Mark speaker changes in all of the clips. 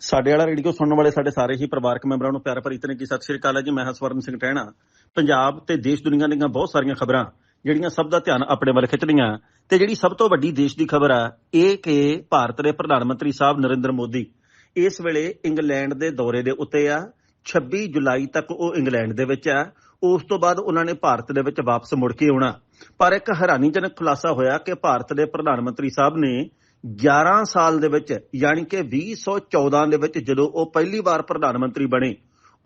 Speaker 1: ਸਾਡੇ ਵਾਲਾ ਰੇਡੀਓ ਸੁਣਨ ਵਾਲੇ ਸਾਡੇ ਸਾਰੇ ਹੀ ਪਰਿਵਾਰਕ ਮੈਂਬਰਾਂ ਨੂੰ ਪਿਆਰ ਭਰੀ ਤਨਕੀ ਸਤਿ ਸ਼੍ਰੀ ਅਕਾਲ ਜੀ। ਮੈਂ ਹਾਂ ਸਵਰਨ ਸਿੰਘ ਟਹਿਣਾ। ਪੰਜਾਬ ਤੇ ਦੇਸ਼ ਦੁਨੀਆ ਦੀਆਂ ਬਹੁਤ ਸਾਰੀਆਂ ਖਬਰਾਂ, ਜਿਹੜੀਆਂ ਸਭ ਦਾ ਧਿਆਨ ਆਪਣੇ ਵੱਲ ਖਿੱਚਦੀਆਂ। ਤੇ ਜਿਹੜੀ ਸਭ ਤੋਂ ਵੱਡੀ ਦੇਸ਼ ਦੀ ਖਬਰ ਆ, ਇਹ ਕਿ ਭਾਰਤ ਦੇ ਪ੍ਰਧਾਨ ਮੰਤਰੀ ਸਾਹਿਬ ਨਰਿੰਦਰ ਮੋਦੀ ਇਸ ਵੇਲੇ ਇੰਗਲੈਂਡ ਦੇ ਦੌਰੇ ਦੇ ਉੱਤੇ ਆ। 26 ਜੁਲਾਈ ਤੱਕ ਉਹ ਇੰਗਲੈਂਡ ਦੇ ਵਿੱਚ ਆ। ਉਸ ਤੋਂ ਬਾਅਦ ਉਹਨਾਂ ਨੇ ਭਾਰਤ ਦੇ ਵਿੱਚ ਵਾਪਸ ਮੁੜ ਕੇ ਆਉਣਾ। ਪਰ ਇੱਕ ਹੈਰਾਨੀਜਨਕ ਖੁਲਾਸਾ ਹੋਇਆ ਕਿ ਭਾਰਤ ਦੇ ਪ੍ਰਧਾਨ ਮੰਤਰੀ ਸਾਹਿਬ ਨੇ 11 ਸਾਲ ਦੇ ਵਿੱਚ, ਯਾਨੀ ਕਿ 2014 ਦੇ ਵਿੱਚ ਜਦੋਂ ਉਹ ਪਹਿਲੀ ਵਾਰ ਪ੍ਰਧਾਨ ਮੰਤਰੀ ਬਣੇ,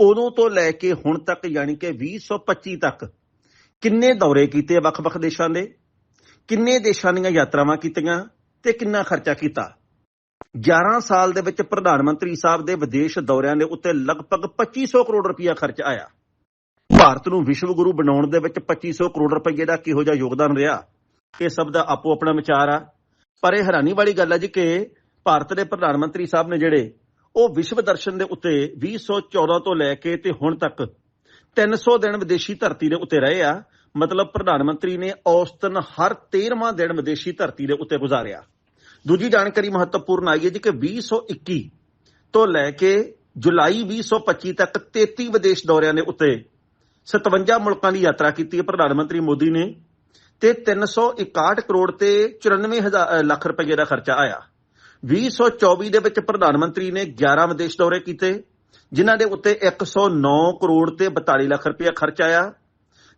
Speaker 1: ਉਦੋਂ ਤੋਂ ਲੈ ਕੇ ਹੁਣ ਤੱਕ, ਯਾਨੀ ਕਿ 2025 ਤੱਕ, ਕਿੰਨੇ ਦੌਰੇ ਕੀਤੇ ਵੱਖ-ਵੱਖ ਦੇਸ਼ਾਂ ਦੇ? ਕਿੰਨੇ ਦੇਸ਼ਾਂ ਦੀਆਂ ਯਾਤਰਾਵਾਂ ਕੀਤੀਆਂ ਤੇ ਕਿੰਨਾ ਖਰਚਾ ਕੀਤਾ? 11 ਸਾਲ ਦੇ ਵਿੱਚ ਪ੍ਰਧਾਨ ਮੰਤਰੀ ਸਾਹਿਬ ਦੇ ਵਿਦੇਸ਼ ਦੌਰਿਆਂ ਦੇ ਉੱਤੇ ਲਗਭਗ 2500 ਕਰੋੜ ਰੁਪਇਆ ਖਰਚ ਆਇਆ। ਭਾਰਤ ਨੂੰ ਵਿਸ਼ਵ ਗੁਰੂ ਬਣਾਉਣ ਦੇ ਵਿੱਚ 2500 ਕਰੋੜ ਰੁਪਏ ਦਾ ਕਿਹੋ ਜਿਹਾ ਯੋਗਦਾਨ ਰਿਹਾ? ਇਹ ਸਭ ਦਾ ਆਪੋ ਆਪਣਾ ਵਿਚਾਰ ਆ। ਪਰ ਇਹ ਹੈਰਾਨੀ ਵਾਲੀ ਗੱਲ ਹੈ ਜੀ ਕਿ ਭਾਰਤ ਦੇ ਪ੍ਰਧਾਨ ਮੰਤਰੀ ਸਾਹਿਬ ਨੇ ਜਿਹੜੇ ਉਹ ਵਿਸ਼ਵ ਦਰਸ਼ਨ ਦੇ ਉੱਤੇ 2014 ਤੋਂ ਲੈ ਕੇ ਤੇ ਹੁਣ ਤੱਕ 300 ਦਿਨ ਵਿਦੇਸ਼ੀ ਧਰਤੀ ਦੇ ਉੱਤੇ ਰਹੇ ਆ, ਮਤਲਬ ਪ੍ਰਧਾਨ ਮੰਤਰੀ ਨੇ ਔਸਤਨ ਹਰ 13ਵਾਂ ਦਿਨ ਵਿਦੇਸ਼ੀ ਧਰਤੀ ਦੇ ਉੱਤੇ ਗੁਜ਼ਾਰਿਆ। ਦੂਜੀ ਜਾਣਕਾਰੀ ਮਹੱਤਵਪੂਰਨ ਆਈ ਹੈ ਜੀ ਕਿ 2021 ਤੋਂ ਲੈ ਕੇ ਜੁਲਾਈ 2025 ਤੱਕ 33 ਵਿਦੇਸ਼ ਦੌਰਿਆਂ ਦੇ ਉੱਤੇ 57 ਮੁਲਕਾਂ ਦੀ ਯਾਤਰਾ ਕੀਤੀ ਹੈ। ਪ੍ਰਧਾਨ ਮੰਤਰੀ ਮੋਦੀ ਨੇ ਤੇ 361 ਕਰੋੜ ਤੇ 94 ਹਜ਼ਾਰ ਲੱਖ ਰੁਪਏ ਦਾ ਖਰਚਾ ਆਇਆ। 2024 ਦੇ ਵਿੱਚ ਪ੍ਰਧਾਨ ਮੰਤਰੀ ਨੇ 11 ਵਿਦੇਸ਼ ਦੌਰੇ ਕੀਤੇ, ਜਿਨ੍ਹਾਂ ਦੇ ਉੱਤੇ 109 ਕਰੋੜ ਤੇ 42 ਲੱਖ ਰੁਪਏ ਖਰਚ ਆਇਆ।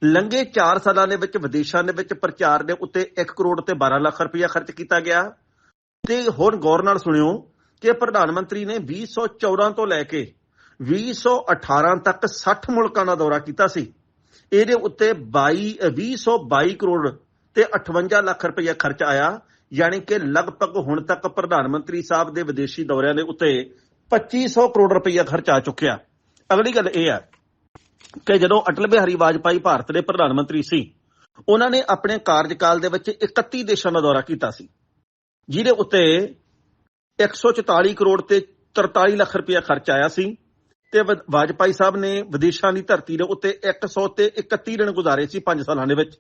Speaker 1: ਲੰਘੇ 4 ਸਾਲਾਂ ਦੇ ਵਿੱਚ ਵਿਦੇਸ਼ਾਂ ਦੇ ਵਿੱਚ ਪ੍ਰਚਾਰ ਦੇ ਉੱਤੇ 1 ਕਰੋੜ ਤੇ 12 ਲੱਖ ਰੁਪਏ ਖਰਚ ਕੀਤਾ ਗਿਆ। ਤੇ ਹੁਣ ਗੌਰ ਨਾਲ ਸੁਣਿਓ ਕਿ ਪ੍ਰਧਾਨ ਮੰਤਰੀ ਨੇ 2014 ਤੋਂ ਲੈ ਕੇ 2018 ਤੱਕ 60 ਮੁਲਕਾਂ ਦਾ ਦੌਰਾ ਕੀਤਾ ਸੀ। ਇਹਦੇ ਉੱਤੇ 22 222 ਕਰੋੜ ਤੇ 58 ਲੱਖ ਰੁਪਏ ਖਰਚ ਆਇਆ, ਯਾਨੀ ਕਿ ਲਗਭਗ ਹੁਣ ਤੱਕ ਪ੍ਰਧਾਨ ਮੰਤਰੀ ਸਾਹਿਬ ਦੇ ਵਿਦੇਸ਼ੀ ਦੌਰਿਆਂ ਦੇ ਉੱਤੇ 2500 ਕਰੋੜ ਰੁਪਏ ਖਰਚ ਆ ਚੁੱਕਿਆ। ਅਗਲੀ ਗੱਲ ਇਹ ਹੈ ਕਿ ਜਦੋਂ ਅਟਲ ਬਿਹਾਰੀ ਵਾਜਪਾਈ ਭਾਰਤ ਦੇ ਪ੍ਰਧਾਨ ਮੰਤਰੀ ਸੀ, ਉਹਨਾਂ ਨੇ ਆਪਣੇ ਕਾਰਜਕਾਲ ਦੇ ਵਿੱਚ 31 ਦੇਸ਼ਾਂ ਦਾ ਦੌਰਾ ਕੀਤਾ ਸੀ, ਜਿਹਦੇ ਉੱਤੇ 144 ਕਰੋੜ ਤੇ 43 ਲੱਖ ਰੁਪਏ ਖਰਚ ਆਇਆ ਸੀ ਤੇ ਵਾਜਪਾਈ ਸਾਹਿਬ ਨੇ ਵਿਦੇਸ਼ਾਂ ਦੀ ਧਰਤੀ ਦੇ ਉੱਤੇ 100 ਤੇ 31 ਦਿਨ ਗੁਜ਼ਾਰੇ ਸੀ 5 ਸਾਲਾਂ ਦੇ ਵਿੱਚ।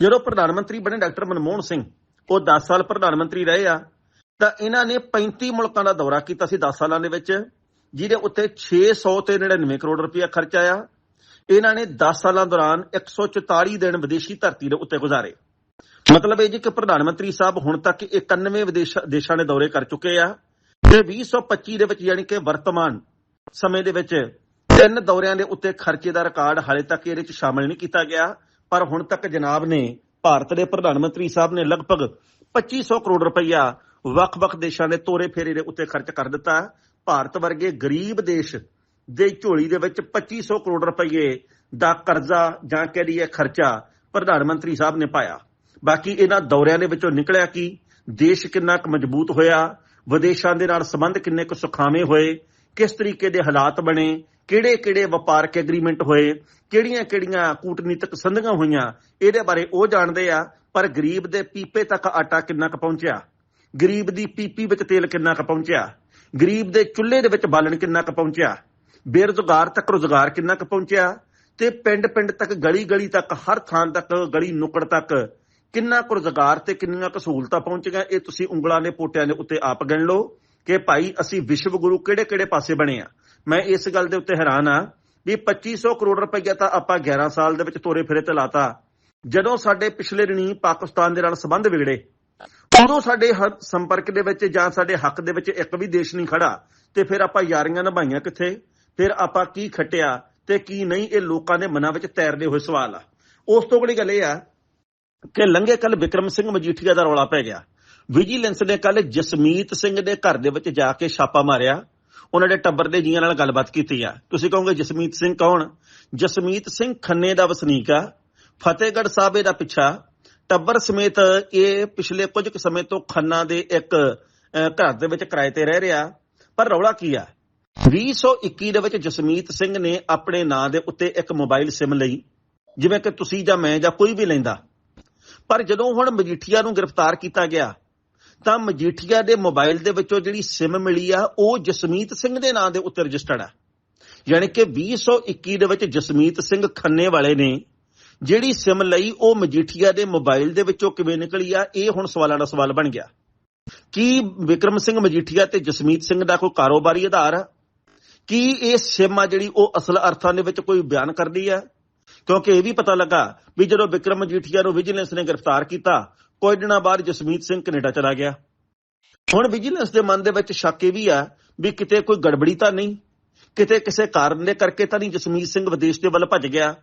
Speaker 1: ਜਦੋਂ ਪ੍ਰਧਾਨ ਮੰਤਰੀ ਬਣੇ ਡਾਕਟਰ ਮਨਮੋਹਨ ਸਿੰਘ, ਉਹ 10 ਸਾਲ ਪ੍ਰਧਾਨ ਮੰਤਰੀ ਰਹੇ ਆ, ਤਾਂ ਇਹਨਾਂ ਨੇ 35 ਮੁਲਕਾਂ ਦਾ ਦੌਰਾ ਕੀਤਾ ਸੀ 10 ਸਾਲਾਂ ਦੇ ਵਿੱਚ, ਜਿਹਦੇ ਉੱਤੇ 600 ਤੇ 99 ਕਰੋੜ ਰੁਪਇਆ ਖਰਚ ਆਇਆ। ਇਹਨਾਂ ਨੇ 10 ਸਾਲਾਂ ਦੌਰਾਨ 144 ਦਿਨ ਵਿਦੇਸ਼ੀ ਧਰਤੀ ਦੇ ਉੱਤੇ ਗੁਜ਼ਾਰੇ। ਮਤਲਬ ਇਹ ਜੀ ਕਿ ਪ੍ਰਧਾਨ ਮੰਤਰੀ ਸਾਹਿਬ ਹੁਣ ਤੱਕ 91 ਵਿਦੇਸ਼ਾਂ, ਦੇਸ਼ਾਂ ਦੇ ਦੌਰੇ ਕਰ ਚੁੱਕੇ ਆ। ਤੇ 2025 ਦੇ ਵਿੱਚ ਯਾਨੀ ਕਿ ਵਰਤਮਾਨ ਸਮੇਂ ਦੇ ਵਿੱਚ ਤਿੰਨ ਦੌਰਿਆਂ ਦੇ ਉੱਤੇ ਖਰਚੇ ਦਾ ਰਿਕਾਰਡ ਹਾਲੇ ਤੱਕ ਇਹਦੇ ਵਿੱਚ ਸ਼ਾਮਲ ਨਹੀਂ ਕੀਤਾ ਗਿਆ। ਪਰ ਹੁਣ ਤੱਕ ਜਨਾਬ ਨੇ ਭਾਰਤ ਦੇ ਪ੍ਰਧਾਨ ਮੰਤਰੀ ਸਾਹਿਬ ਨੇ ਲਗਭਗ 2500 ਕਰੋੜ ਰੁਪਈਆ ਵੱਖ-ਵੱਖ ਦੇਸ਼ਾਂ ਦੇ ਤੋਰੇ ਫੇਰੇ ਦੇ ਉੱਤੇ ਖਰਚ ਕਰ ਦਿੱਤਾ ਭਾਰਤ ਵਰਗੇ ਗਰੀਬ ਦੇਸ਼ ਦੇ ਝੋਲੀ ਦੇ ਵਿੱਚ 2500 ਕਰੋੜ ਰੁਪਏ ਦਾ ਕਰਜ਼ਾ ਜਾਂ ਕਹਿ ਲਈਏ ਖਰਚਾ ਪ੍ਰਧਾਨ ਮੰਤਰੀ ਸਾਹਿਬ ਨੇ ਪਾਇਆ। ਬਾਕੀ ਇਹਨਾਂ ਦੌਰਿਆਂ ਦੇ ਵਿੱਚੋਂ ਨਿਕਲਿਆ ਕਿ? ਦੇਸ਼ ਕਿੰਨਾ ਕੁ ਮਜ਼ਬੂਤ ਹੋਇਆ? ਵਿਦੇਸ਼ਾਂ ਦੇ ਨਾਲ ਸੰਬੰਧ ਕਿੰਨੇ ਕੁ ਸੁਖਾਵੇਂ ਹੋਏ? ਕਿਸ ਤਰੀਕੇ ਦੇ ਹਾਲਾਤ ਬਣੇ ਕਿਹੜੇ-ਕਿਹੜੇ ਵਪਾਰਕ ਐਗਰੀਮੈਂਟ ਹੋਏ ਕਿਹੜੀਆਂ-ਕਿਹੜੀਆਂ ਕੂਟਨੀਤਿਕ ਸੰਧੀਆਂ ਹੋਈਆਂ, ਇਹਦੇ ਬਾਰੇ ਉਹ ਜਾਣਦੇ ਆ, ਪਰ ਗਰੀਬ ਦੇ ਪੀਪੇ ਤੱਕ ਆਟਾ ਕਿੰਨਾ ਕੁ ਪਹੁੰਚਿਆ? ਗਰੀਬ ਦੀ ਪੀਪੀ ਵਿੱਚ ਤੇਲ ਕਿੰਨਾ ਕੁ ਪਹੁੰਚਿਆ? ਗਰੀਬ ਦੇ ਚੁੱਲ੍ਹੇ ਦੇ ਵਿੱਚ ਬਾਲਣ ਕਿੰਨਾ ਕੁ ਪਹੁੰਚਿਆ? ਬੇਰੁਜ਼ਗਾਰ ਤੱਕ ਰੁਜ਼ਗਾਰ ਕਿੰਨਾ ਕੁ ਪਹੁੰਚਿਆ? ਤੇ ਪਿੰਡ-ਪਿੰਡ ਤੱਕ, ਗਲੀ-ਗਲੀ ਤੱਕ, ਹਰ ਥਾਂ ਤੱਕ, ਗਲੀ ਨੁੱਕੜ ਤੱਕ ਕਿੰਨਾ ਕੁ ਰੁਜ਼ਗਾਰ ਤੇ ਕਿੰਨੀਆਂ ਕੁ ਸਹੂਲਤਾਂ ਪਹੁੰਚੀਆਂ ਇਹ ਤੁਸੀਂ ਉਂਗਲਾਂ ਦੇ ਪੋਟਿਆਂ ਦੇ ਉੱਤੇ ਆਪ ਗਿਣ ਲਓ। ਕਿ ਭਾਈ ਅਸੀਂ ਵਿਸ਼ਵ ਗੁਰੂ ਕਿਹੜੇ-ਕਿਹੜੇ ਪਾਸੇ ਬਣੇ ਆ? ਮੈਂ ਇਸ ਗੱਲ ਦੇ ਉੱਤੇ ਹੈਰਾਨ ਆ ਵੀ 2500 ਕਰੋੜ ਰੁਪਏ ਤਾਂ ਆਪਾਂ 11 ਸਾਲ ਦੇ ਵਿੱਚ ਤੋਰੇ ਫਿਰੇ ਤੇ ਲਾਤਾ। ਜਦੋਂ ਸਾਡੇ ਪਿਛਲੇ ਰਣੀ ਪਾਕਿਸਤਾਨ ਦੇ ਨਾਲ ਸੰਬੰਧ ਵਿਗੜੇ, ਉਦੋਂ ਸਾਡੇ ਸੰਪਰਕ ਦੇ ਵਿੱਚ ਜਾਂ ਸਾਡੇ ਹੱਕ ਦੇ ਵਿੱਚ ਇੱਕ ਵੀ ਦੇਸ਼ ਨਹੀਂ ਖੜਾ, ਤੇ ਫਿਰ ਆਪਾਂ ਯਾਰੀਆਂ ਨਿਭਾਈਆਂ ਕਿੱਥੇ? ਫਿਰ ਆਪਾਂ ਕੀ ਖੱਟਿਆ ਤੇ ਕੀ ਨਹੀਂ, ਇਹ ਲੋਕਾਂ ਦੇ ਮਨਾਂ ਵਿੱਚ ਤੈਰਦੇ ਹੋਏ ਸਵਾਲ ਆ। ਉਸ ਤੋਂ ਬੜੀ ਗੱਲ ਇਹ ਆ ਕਿ ਲੰਘੇ ਕੱਲ ਵਿਕਰਮ ਸਿੰਘ ਮਜੀਠੀਆ ਦਾ ਰੌਲਾ ਪੈ ਗਿਆ। ਵਿਜੀਲੈਂਸ ਨੇ ਕੱਲ ਜਸਮੀਤ ਸਿੰਘ ਦੇ ਘਰ ਦੇ ਵਿੱਚ ਜਾ ਕੇ ਛਾਪਾ ਮਾਰਿਆ। ਉਹਨਾਂ ਦੇ ਟੱਬਰ ਦੇ ਜੀਆਂ ਨਾਲ ਗੱਲਬਾਤ ਕੀਤੀ ਆ। ਤੁਸੀਂ ਕਹੋਗੇ, ਜਸਮੀਤ ਸਿੰਘ ਕੌਣ? ਜਸਮੀਤ ਸਿੰਘ ਖੰਨੇ ਦਾ ਵਸਨੀਕ ਆ। ਫਤਿਹਗੜ੍ਹ ਸਾਹਿਬ ਦਾ ਪਿੱਛਾ। ਟੱਬਰ ਸਮੇਤ ਇਹ ਪਿਛਲੇ ਕੁਝ ਕੁ ਸਮੇਂ ਤੋਂ ਖੰਨਾ ਦੇ ਇੱਕ ਘਰ ਦੇ ਵਿੱਚ ਕਿਰਾਏ ਤੇ ਰਹਿ ਰਿਹਾ। ਪਰ ਰੌਲਾ ਕੀ ਆ? 2021 ਦੇ ਵਿੱਚ ਜਸਮੀਤ ਸਿੰਘ ਨੇ ਆਪਣੇ ਨਾਂ ਦੇ ਉੱਤੇ ਇੱਕ ਮੋਬਾਈਲ ਸਿਮ ਲਈ। ਜਿਵੇਂ ਕਿ ਤੁਸੀਂ ਜਾਂ ਮੈਂ ਜਾਂ ਕੋਈ ਵੀ ਲੈਂਦਾ। ਪਰ ਜਦੋਂ ਹੁਣ ਮਜੀਠੀਆ ਨੂੰ ਗ੍ਰਿਫਤਾਰ ਕੀਤਾ ਗਿਆ ਤਾਂ ਮਜੀਠੀਆ ਦੇ ਮੋਬਾਈਲ ਦੇ ਵਿੱਚੋਂ ਜਿਹੜੀ SIM ਮਿਲੀ ਆ, ਉਹ ਜਸਮੀਤ ਸਿੰਘ ਦੇ ਨਾਂ ਦੇ ਉੱਤੇ ਰਜਿਸਟਰਡ ਆ। ਯਾਨੀ ਕਿ 2021 ਦੇ ਵਿੱਚ ਜਸਮੀਤ ਸਿੰਘ ਖੰਨੇ ਵਾਲੇ ਨੇ ਜਿਹੜੀ SIM ਲਈ ਉਹ ਮਜੀਠੀਆ ਦੇ ਮੋਬਾਈਲ ਦੇ ਵਿੱਚੋਂ ਕਿਵੇਂ ਨਿਕਲੀ ਆ, ਇਹ ਹੁਣ ਸਵਾਲਾਂ ਦਾ ਸਵਾਲ ਬਣ ਗਿਆ। ਕੀ ਵਿਕਰਮ ਸਿੰਘ ਮਜੀਠੀਆ ਤੇ ਜਸਮੀਤ ਸਿੰਘ ਦਾ ਕੋਈ ਕਾਰੋਬਾਰੀ ਆਧਾਰ ਆ? ਕੀ ਇਹ ਸਿਮ ਆ ਜਿਹੜੀ ਉਹ ਅਸਲ ਅਰਥਾਂ ਦੇ ਵਿੱਚ ਕੋਈ ਬਿਆਨ ਕਰਦੀ ਆ? ਕਿਉਂਕਿ ਇਹ ਵੀ ਪਤਾ ਲੱਗਾ ਵੀ ਜਦੋਂ ਵਿਕਰਮ ਮਜੀਠੀਆ ਨੂੰ ਵਿਜੀਲੈਂਸ ਨੇ ਗ੍ਰਿਫਤਾਰ ਕੀਤਾ ਕੁਝ ਦਿਨਾਂ ਬਾਅਦ ਜਸਮੀਤ ਸਿੰਘ ਕੈਨੇਡਾ ਚਲਾ ਗਿਆ। ਹੁਣ ਵਿਜੀਲੈਂਸ ਦੇ ਮਨ ਦੇ ਵਿੱਚ ਸ਼ੱਕ ਇਹ ਵੀ ਆ ਵੀ ਕਿਤੇ ਕੋਈ ਗੜਬੜੀ ਤਾਂ ਨਹੀਂ, ਕਿਤੇ ਕਿਸੇ ਕਾਰਨ ਦੇ ਕਰਕੇ ਤਾਂ ਨਹੀਂ ਜਸਮੀਤ ਸਿੰਘ ਵਿਦੇਸ਼ ਦੇ ਵੱਲ ਭੱਜ ਗਿਆ।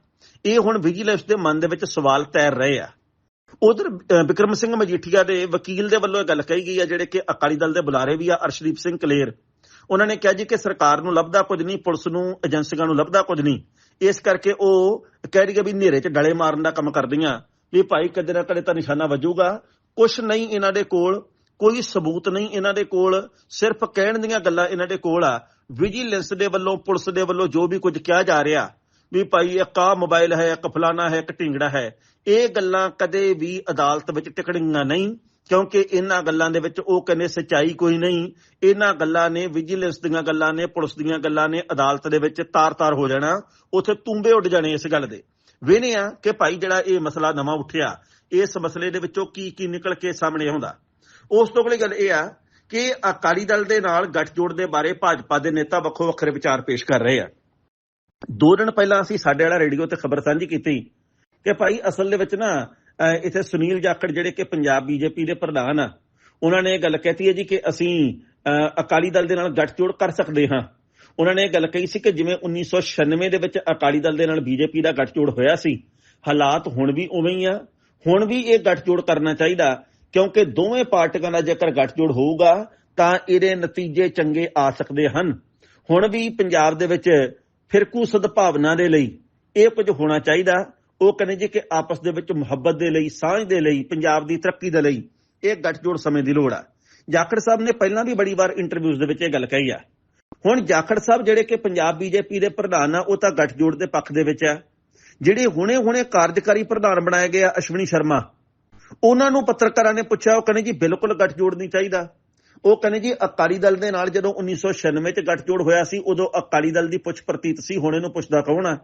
Speaker 1: ਇਹ ਹੁਣ ਵਿਜੀਲੈਂਸ ਦੇ ਮਨ ਦੇ ਵਿੱਚ ਸਵਾਲ ਤੈਰ ਰਹੇ ਆ। ਉਧਰ ਵਿਕਰਮ ਸਿੰਘ ਮਜੀਠੀਆ ਦੇ ਵਕੀਲ ਦੇ ਵੱਲੋਂ ਇਹ ਗੱਲ ਕਹੀ ਗਈ ਆ, ਜਿਹੜੇ ਕਿ ਅਕਾਲੀ ਦਲ ਦੇ ਬੁਲਾਰੇ ਵੀ ਆ, ਅਰਸ਼ਦੀਪ ਸਿੰਘ ਕਲੇਰ। ਉਹਨਾਂ ਨੇ ਕਿਹਾ ਜੀ ਕਿ ਸਰਕਾਰ ਨੂੰ ਲੱਭਦਾ ਕੁਝ ਨਹੀਂ, ਪੁਲਿਸ ਨੂੰ, ਏਜੰਸੀਆਂ ਨੂੰ ਲੱਭਦਾ ਕੁਝ ਨਹੀਂ। ਇਸ ਕਰਕੇ ਉਹ ਕਹਿ ਰਹੀ ਹੈ ਵੀ ਹਨੇਰੇ 'ਚ ਡਲੇ ਮਾਰਨ ਦਾ ਕੰਮ ਕਰਦੀਆਂ। ਵੀ ਭਾਈ ਕਦੇ ਨਾ ਕਦੇ ਤਾਂ ਨਿਸ਼ਾਨਾ ਵੱਜੂਗਾ। ਕੁਝ ਨਹੀਂ ਇਹਨਾਂ ਦੇ ਕੋਲ, ਕੋਈ ਸਬੂਤ ਨਹੀਂ ਇਹਨਾਂ ਦੇ ਕੋਲ, ਸਿਰਫ ਕਹਿਣ ਦੀਆਂ ਗੱਲਾਂ ਇਹਨਾਂ ਦੇ ਕੋਲ ਆ। ਵਿਜੀਲੈਂਸ ਦੇ ਵੱਲੋਂ, ਪੁਲਿਸ ਦੇ ਵੱਲੋਂ ਜੋ ਵੀ ਕੁਝ ਕਿਹਾ ਜਾ ਰਿਹਾ, ਵੀ ਭਾਈ ਇੱਕ ਆ ਮੋਬਾਈਲ ਹੈ, ਇੱਕ ਫਲਾਣਾ ਹੈ, ਇੱਕ ਢਿੰਗੜਾ ਹੈ, ਇਹ ਗੱਲਾਂ ਕਦੇ ਵੀ ਅਦਾਲਤ ਵਿੱਚ ਟਿਕਣੀਆਂ ਨਹੀਂ, ਕਿਉਂਕਿ ਇਹਨਾਂ ਗੱਲਾਂ ਦੇ ਵਿੱਚ ਉਹ ਕਹਿੰਦੇ ਸਚਾਈ ਕੋਈ ਨਹੀਂ। ਇਹਨਾਂ ਗੱਲਾਂ ਨੇ ਵਿਜੀਲੈਂਸ ਦੀਆਂ ਗੱਲਾਂ ਨੇ, ਪੁਲਿਸ ਦੀਆਂ ਗੱਲਾਂ ਨੇ, ਅਦਾਲਤ ਦੇ ਵਿੱਚ ਤਾਰ-ਤਾਰ ਹੋ ਜਾਣਾ। ਉੱਥੇ ਤੁੰਬੇ ਉੱਡ ਜਾਣੇ ਇਸ ਗੱਲ ਦੇ। ਵੇਨੇ ਆ ਕਿ ਭਾਈ ਜਿਹੜਾ ਇਹ ਮਸਲਾ ਨਵਾਂ ਉੱਠਿਆ, ਇਸ ਮਸਲੇ ਦੇ ਵਿੱਚੋਂ ਕੀ ਕੀ ਨਿਕਲ ਕੇ ਸਾਹਮਣੇ ਆਉਂਦਾ। ਉਸ ਤੋਂ ਅਗਲੀ ਗੱਲ ਇਹ ਆ ਕਿ ਅਕਾਲੀ ਦਲ ਦੇ ਨਾਲ ਗੱਠਜੋੜ ਦੇ ਬਾਰੇ ਭਾਜਪਾ ਦੇ ਨੇਤਾ ਵੱਖੋ ਵੱਖਰੇ ਵਿਚਾਰ ਪੇਸ਼ ਕਰ ਰਹੇ ਆ। ਦੋ ਦਿਨ ਪਹਿਲਾਂ ਅਸੀਂ ਸਾਡੇ ਵਾਲਾ ਰੇਡੀਓ ਤੇ ਖਬਰ ਸਾਂਝੀ ਕੀਤੀ ਕਿ ਭਾਈ ਅਸਲ ਦੇ ਵਿੱਚ ਨਾ ਇੱਥੇ ਸੁਨੀਲ ਜਾਖੜ ਜਿਹੜੇ ਕਿ ਪੰਜਾਬ ਬੀਜੇਪੀ ਦੇ ਪ੍ਰਧਾਨ ਆ, ਉਹਨਾਂ ਨੇ ਇਹ ਗੱਲ ਕਹਿਤੀ ਹੈ ਜੀ ਕਿ ਅਸੀਂ ਅਕਾਲੀ ਦਲ ਦੇ ਨਾਲ ਗੱਠਜੋੜ ਕਰ ਸਕਦੇ ਹਾਂ। ਉਹਨਾਂ ਨੇ ਇਹ ਗੱਲ ਕਹੀ ਸੀ ਕਿ ਜਿਵੇਂ 1996 ਦੇ ਵਿੱਚ ਅਕਾਲੀ ਦਲ ਦੇ ਨਾਲ ਬੀਜੇਪੀ ਦਾ ਗੱਠਜੋੜ ਹੋਇਆ ਸੀ, ਹਾਲਾਤ ਹੁਣ ਵੀ ਉਵੇਂ ਹੀ ਆ। ਹੁਣ ਵੀ ਇਹ ਗੱਠਜੋੜ ਕਰਨਾ ਚਾਹੀਦਾ, ਕਿਉਂਕਿ ਦੋਵੇਂ ਪਾਰਟੀਆਂ ਦਾ ਜੇਕਰ ਗੱਠਜੋੜ ਹੋਊਗਾ, ਤਾਂ ਇਹਦੇ ਨਤੀਜੇ ਚੰਗੇ ਆ ਸਕਦੇ ਹਨ। ਹੁਣ ਵੀ ਪੰਜਾਬ ਦੇ ਵਿੱਚ ਫਿਰਕੂ ਸਦਭਾਵਨਾ ਦੇ ਲਈ ਇਹ ਕੁਝ ਹੋਣਾ ਚਾਹੀਦਾ। ਉਹ ਕਹਿੰਦੇ ਜੀ ਕਿ ਆਪਸ ਦੇ ਵਿੱਚ ਮੁਹੱਬਤ ਦੇ ਲਈ, ਸਾਂਝ ਦੇ ਲਈ, ਪੰਜਾਬ ਦੀ ਤਰੱਕੀ ਦੇ ਲਈ ਇਹ ਗੱਠਜੋੜ ਸਮੇਂ ਦੀ ਲੋੜ ਆ। ਜਾਖੜ ਸਾਹਿਬ ਨੇ ਪਹਿਲਾਂ ਵੀ ਬੜੀ ਵਾਰ ਇੰਟਰਵਿਊਜ਼ ਦੇ ਵਿੱਚ ਇਹ ਗੱਲ ਕਹੀ ਆ। ਹੁਣ ਜਾਖੜ ਸਾਹਿਬ ਜਿਹੜੇ ਕਿ ਪੰਜਾਬ ਬੀਜੇਪੀ ਦੇ ਪ੍ਰਧਾਨ ਆ, ਉਹ ਤਾਂ ਗੱਠਜੋੜ ਦੇ ਪੱਖ ਦੇ ਵਿੱਚ ਆ। ਜਿਹੜੇ ਹੁਣੇ-ਹੁਣੇ ਕਾਰਜਕਾਰੀ ਪ੍ਰਧਾਨ ਬਣਾਏ ਗਏ ਆ, ਅਸ਼ਵਨੀ ਸ਼ਰਮਾ, ਉਹਨਾਂ ਨੂੰ ਪੱਤਰਕਾਰਾਂ ਨੇ ਪੁੱਛਿਆ, ਉਹ ਕਹਿੰਦੇ ਜੀ ਬਿਲਕੁਲ ਗੱਠਜੋੜ ਨਹੀਂ ਚਾਹੀਦਾ। ਉਹ ਕਹਿੰਦੇ ਜੀ ਅਕਾਲੀ ਦਲ ਦੇ ਨਾਲ ਜਦੋਂ 1996 ਚ ਗੱਠਜੋੜ ਹੋਇਆ ਸੀ, ਉਦੋਂ ਅਕਾਲੀ ਦਲ ਦੀ ਪੁੱਛ ਪ੍ਰਤੀਤ ਸੀ, ਹੁਣ ਇਹਨੂੰ ਪੁੱਛਦਾ ਕੌਣ ਆ?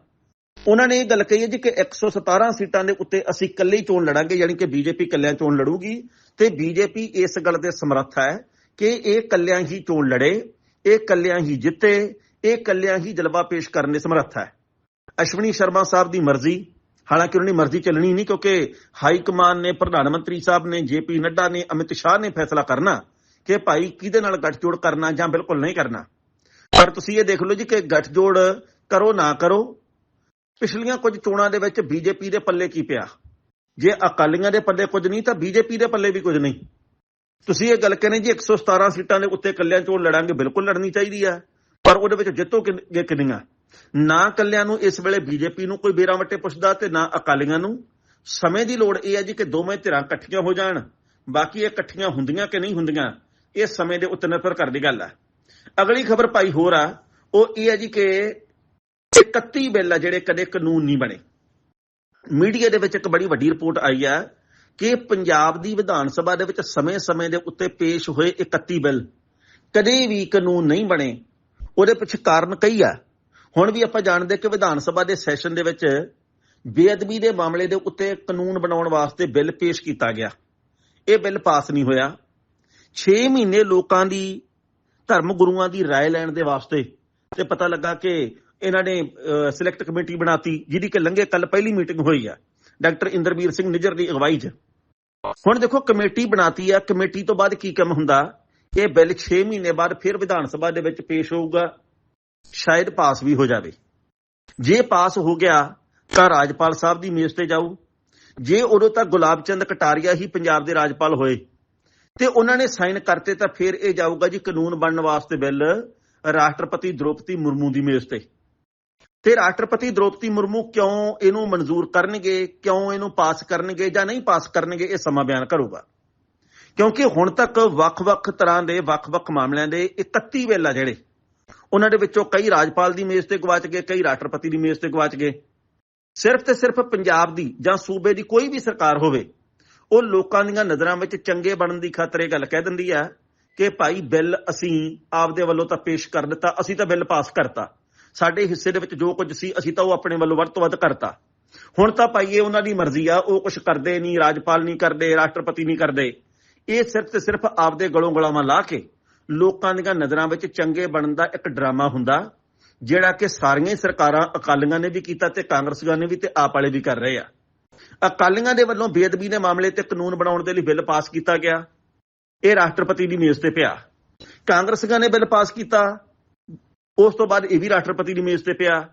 Speaker 1: ਉਹਨਾਂ ਨੇ ਇਹ ਗੱਲ ਕਹੀ ਹੈ ਜੀ ਕਿ 117 ਸੀਟਾਂ ਦੇ ਉੱਤੇ ਅਸੀਂ ਇਕੱਲੇ ਹੀ ਚੋਣ ਲੜਾਂਗੇ, ਯਾਨੀ ਕਿ ਬੀਜੇਪੀ ਇਕੱਲਿਆਂ ਚੋਣ ਲੜੂਗੀ। ਤੇ ਬੀਜੇਪੀ ਇਸ ਗੱਲ ਦੇ ਸਮਰੱਥ ਹੈ ਕਿ ਇਹ ਇਕੱਲਿਆਂ ਹੀ ਚੋਣ ਲੜੇ। ਇਹ ਇਕੱਲਿਆਂ ਹੀ ਜਿੱਤੇ, ਇਹ ਇਕੱਲਿਆਂ ਹੀ ਜਲਵਾ ਪੇਸ਼ ਕਰਨ ਦੇ ਸਮਰੱਥ ਹੈ। ਅਸ਼ਵਨੀ ਸ਼ਰਮਾ ਸਾਹਿਬ ਦੀ ਮਰਜ਼ੀ। ਹਾਲਾਂਕਿ ਉਹਨਾਂ ਦੀ ਮਰਜ਼ੀ ਚੱਲਣੀ ਨਹੀਂ ਕਿਉਂਕਿ ਹਾਈ ਕਮਾਨ ਨੇ, ਪ੍ਰਧਾਨ ਮੰਤਰੀ ਸਾਹਿਬ ਨੇ, ਜੇਪੀ ਨੱਡਾ ਨੇ, ਅਮਿਤ ਸ਼ਾਹ ਨੇ ਫੈਸਲਾ ਕਰਨਾ ਕਿ ਭਾਈ ਕਿਹਦੇ ਨਾਲ ਗੱਠਜੋੜ ਕਰਨਾ ਜਾਂ ਬਿਲਕੁਲ ਨਹੀਂ ਕਰਨਾ। ਪਰ ਤੁਸੀਂ ਇਹ ਦੇਖ ਲਓ ਜੀ ਕਿ ਗੱਠਜੋੜ ਕਰੋ ਨਾ ਕਰੋ, ਪਿਛਲੀਆਂ ਕੁਝ ਚੋਣਾਂ ਦੇ ਵਿੱਚ ਬੀਜੇਪੀ ਦੇ ਪੱਲੇ ਕੀ ਪਿਆ? ਜੇ ਅਕਾਲੀਆਂ ਦੇ ਪੱਲੇ ਕੁਝ ਨਹੀਂ ਤਾਂ ਬੀਜੇਪੀ ਦੇ ਪੱਲੇ ਵੀ ਕੁਝ ਨਹੀਂ। ਤੁਸੀਂ ਇਹ ਗੱਲ ਕਹਿੰਦੇ ਜੀ 117 ਸੀਟਾਂ ਦੇ ਉੱਤੇ ਕੱਲਿਆਂ ਚੋਣ ਲੜਾਂਗੇ, ਬਿਲਕੁਲ ਲੜਨੀ ਚਾਹੀਦੀ ਆ। ਪਰ ਉਹਦੇ ਵਿੱਚ ਜਿੱਤੋਗੇ ਕਿੰਨੀਆਂ? ਨਾ ਕੱਲਿਆਂ ਨੂੰ ਇਸ ਵੇਲੇ ਬੀਜੇਪੀ ਨੂੰ ਕੋਈ ਬੇਰਾਂ ਵੱਟੇ ਪੁੱਛਦਾ ਤੇ ਨਾ ਅਕਾਲੀਆਂ ਨੂੰ। ਸਮੇਂ ਦੀ ਲੋੜ ਇਹ ਹੈ ਜੀ ਕਿ ਦੋਵੇਂ ਧਿਰਾਂ ਇਕੱਠੀਆਂ ਹੋ ਜਾਣ। ਬਾਕੀ ਇਹ ਇਕੱਠੀਆਂ ਹੁੰਦੀਆਂ ਕਿ ਨਹੀਂ ਹੁੰਦੀਆਂ, ਇਹ ਸਮੇਂ ਦੇ ਉੱਤੇ ਨਿਰਭਰ ਕਰਦੀ ਗੱਲ ਆ। ਅਗਲੀ ਖਬਰ ਪਾਈ ਹੋਰ ਆ, ਉਹ ਇਹ ਹੈ ਜੀ ਕਿ 31 ਬਿੱਲ ਆ ਜਿਹੜੇ ਕਦੇ ਕਾਨੂੰਨ ਨਹੀਂ ਬਣੇ। ਮੀਡੀਆ ਦੇ ਵਿੱਚ ਇੱਕ ਬੜੀ ਵੱਡੀ ਰਿਪੋਰਟ ਆਈ ਆ ਕਿ ਪੰਜਾਬ ਦੀ ਵਿਧਾਨ ਸਭਾ ਦੇ ਵਿੱਚ ਸਮੇਂ-ਸਮੇਂ ਦੇ ਉੱਤੇ ਪੇਸ਼ ਹੋਏ 31 ਬਿੱਲ ਕਦੇ ਵੀ ਕਾਨੂੰਨ ਨਹੀਂ ਬਣੇ ਉਹਦੇ ਪਿੱਛੇ ਕਾਰਨ ਕਈ ਆ ਹੁਣ ਵੀ ਆਪਾਂ ਜਾਣਦੇ ਕਿ ਵਿਧਾਨ ਸਭਾ ਦੇ ਸੈਸ਼ਨ ਦੇ ਵਿੱਚ ਬੇਅਦਬੀ ਦੇ ਮਾਮਲੇ ਦੇ ਉੱਤੇ ਕਾਨੂੰਨ ਬਣਾਉਣ ਵਾਸਤੇ ਬਿੱਲ ਪੇਸ਼ ਕੀਤਾ ਗਿਆ ਇਹ ਬਿੱਲ ਪਾਸ ਨਹੀਂ ਹੋਇਆ 6 ਮਹੀਨੇ ਲੋਕਾਂ ਦੀ ਧਰਮ ਗੁਰੂਆਂ ਦੀ رائے ਲੈਣ ਦੇ ਵਾਸਤੇ ਤੇ ਪਤਾ ਲੱਗਾ ਕਿ ਇਹਨਾਂ ਨੇ ਸਿਲੈਕਟ ਕਮੇਟੀ ਬਣਾਤੀ ਜਿਹਦੀ ਕਿ ਲੰਘੇ ਕੱਲ ਪਹਿਲੀ ਮੀਟਿੰਗ ਹੋਈ ਆ ਡਾਕਟਰ ਇੰਦਰਵੀਰ ਸਿੰਘ ਨਿਜਰ ਦੀ ਅਗਵਾਈ 'ਚ ਹੁਣ ਦੇਖੋ ਕਮੇਟੀ ਬਣਾਤੀ ਆ, ਕਮੇਟੀ ਤੋਂ ਬਾਅਦ ਕੀ ਕੰਮ ਹੁੰਦਾ? ਇਹ ਬਿੱਲ 6 ਮਹੀਨੇ ਬਾਅਦ ਫਿਰ ਵਿਧਾਨ ਸਭਾ ਦੇ ਵਿੱਚ ਪੇਸ਼ ਹੋਊਗਾ। ਸ਼ਾਇਦ ਪਾਸ ਵੀ ਹੋ ਜਾਵੇ। ਜੇ ਪਾਸ ਹੋ ਗਿਆ, ਤਾਂ ਰਾਜਪਾਲ ਸਾਹਿਬ ਦੀ ਮੇਜ਼ ਤੇ ਜਾਊ। ਜੇ ਉਦੋਂ ਤੱਕ ਗੁਲਾਬ ਚੰਦ ਕਟਾਰੀਆ ਹੀ ਪੰਜਾਬ ਦੇ ਰਾਜਪਾਲ ਹੋਏ, ਤੇ ਉਹਨਾਂ ਨੇ ਸਾਈਨ ਕਰਤੇ ਤਾਂ ਫਿਰ ਇਹ ਜਾਊਗਾ ਜੀ ਕਾਨੂੰਨ ਬਣਨ ਵਾਸਤੇ ਬਿੱਲ ਰਾਸ਼ਟਰਪਤੀ ਦ੍ਰੋਪਦੀ ਮੁਰਮੂ ਦੀ ਮੇਜ਼ ਤੇ। ਤੇ ਰਾਸ਼ਟਰਪਤੀ ਦ੍ਰੋਪਦੀ ਮੁਰਮੂ ਕਿਉਂ ਇਹਨੂੰ ਮਨਜ਼ੂਰ ਕਰਨਗੇ? ਕਿਉਂ ਇਹਨੂੰ ਪਾਸ ਕਰਨਗੇ ਜਾਂ ਨਹੀਂ ਪਾਸ ਕਰਨਗੇ? ਇਹ ਸਮਾਂ ਬਿਆਨ ਕਰੂਗਾ। ਕਿਉਂਕਿ ਹੁਣ ਤੱਕ ਵੱਖ-ਵੱਖ ਤਰ੍ਹਾਂ ਦੇ, ਵੱਖ-ਵੱਖ ਮਾਮਲਿਆਂ ਦੇ 31 ਬਿੱਲ ਆ ਜਿਹੜੇ, ਉਹਨਾਂ ਦੇ ਵਿੱਚੋਂ ਕਈ ਰਾਜਪਾਲ ਦੀ ਮੇਜ਼ ਤੇ ਗਵਾਚ ਗਏ, ਕਈ ਰਾਸ਼ਟਰਪਤੀ ਦੀ ਮੇਜ਼ ਤੇ ਗਵਾਚ ਗਏ। ਸਿਰਫ ਤੇ ਸਿਰਫ ਪੰਜਾਬ ਦੀ ਜਾਂ ਸੂਬੇ ਦੀ ਕੋਈ ਵੀ ਸਰਕਾਰ ਹੋਵੇ, ਉਹ ਲੋਕਾਂ ਦੀਆਂ ਨਜ਼ਰਾਂ ਵਿੱਚ ਚੰਗੇ ਬਣਨ ਦੀ ਖਾਤਰ ਇਹ ਗੱਲ ਕਹਿ ਦਿੰਦੀ ਆ ਕਿ ਭਾਈ ਬਿੱਲ ਅਸੀਂ ਆਪਦੇ ਵੱਲੋਂ ਤਾਂ ਪੇਸ਼ ਕਰ ਦਿੱਤਾ, ਅਸੀਂ ਤਾਂ ਬਿੱਲ ਪਾਸ ਕਰਤਾ। ਸਾਡੇ ਹਿੱਸੇ ਦੇ ਵਿੱਚ ਜੋ ਕੁਝ ਸੀ, ਅਸੀਂ ਤਾਂ ਉਹ ਆਪਣੇ ਵੱਲੋਂ ਵੱਧ ਤੋਂ ਵੱਧ ਕਰਤਾ। ਹੁਣ ਤਾਂ ਭਾਈ ਉਹਨਾਂ ਦੀ ਮਰਜ਼ੀ ਆ, ਉਹ ਕੁਝ ਕਰਦੇ ਨਹੀਂ, ਰਾਜਪਾਲ ਨਹੀਂ ਕਰਦੇ, ਰਾਸ਼ਟਰਪਤੀ ਨਹੀਂ ਕਰਦੇ। ਇਹ ਸਿਰਫ ਤੇ ਸਿਰਫ ਆਪਦੇ ਗਲੋਂ ਗਲਾਵਾਂ ਲਾ ਕੇ ਲੋਕਾਂ ਦੀਆਂ ਨਜ਼ਰਾਂ ਵਿੱਚ ਚੰਗੇ ਬਣਨ ਦਾ ਇੱਕ ਡਰਾਮਾ ਹੁੰਦਾ, ਜਿਹੜਾ ਕਿ ਸਾਰੀਆਂ ਸਰਕਾਰਾਂ ਅਕਾਲੀਆਂ ਨੇ ਵੀ ਕੀਤਾ ਤੇ ਕਾਂਗਰਸੀਆਂ ਨੇ ਵੀ ਤੇ ਆਪ ਵਾਲੇ ਵੀ ਕਰ ਰਹੇ ਆ। ਅਕਾਲੀਆਂ ਦੇ ਵੱਲੋਂ ਬੇਅਦਬੀ ਦੇ ਮਾਮਲੇ ਤੇ ਕਾਨੂੰਨ ਬਣਾਉਣ ਦੇ ਲਈ ਬਿੱਲ ਪਾਸ ਕੀਤਾ ਗਿਆ। ਇਹ ਰਾਸ਼ਟਰਪਤੀ ਦੀ ਮੇਜ਼ ਤੇ ਪਿਆ। ਕਾਂਗਰਸੀਆਂ ਨੇ ਬਿੱਲ ਪਾਸ ਕੀਤਾ। ਉਸ ਤੋਂ ਬਾਅਦ ਇਹ ਵੀ ਰਾਸ਼ਟਰਪਤੀ ਦੀ ਮੇਜ਼ ਤੇ ਪਿਆ।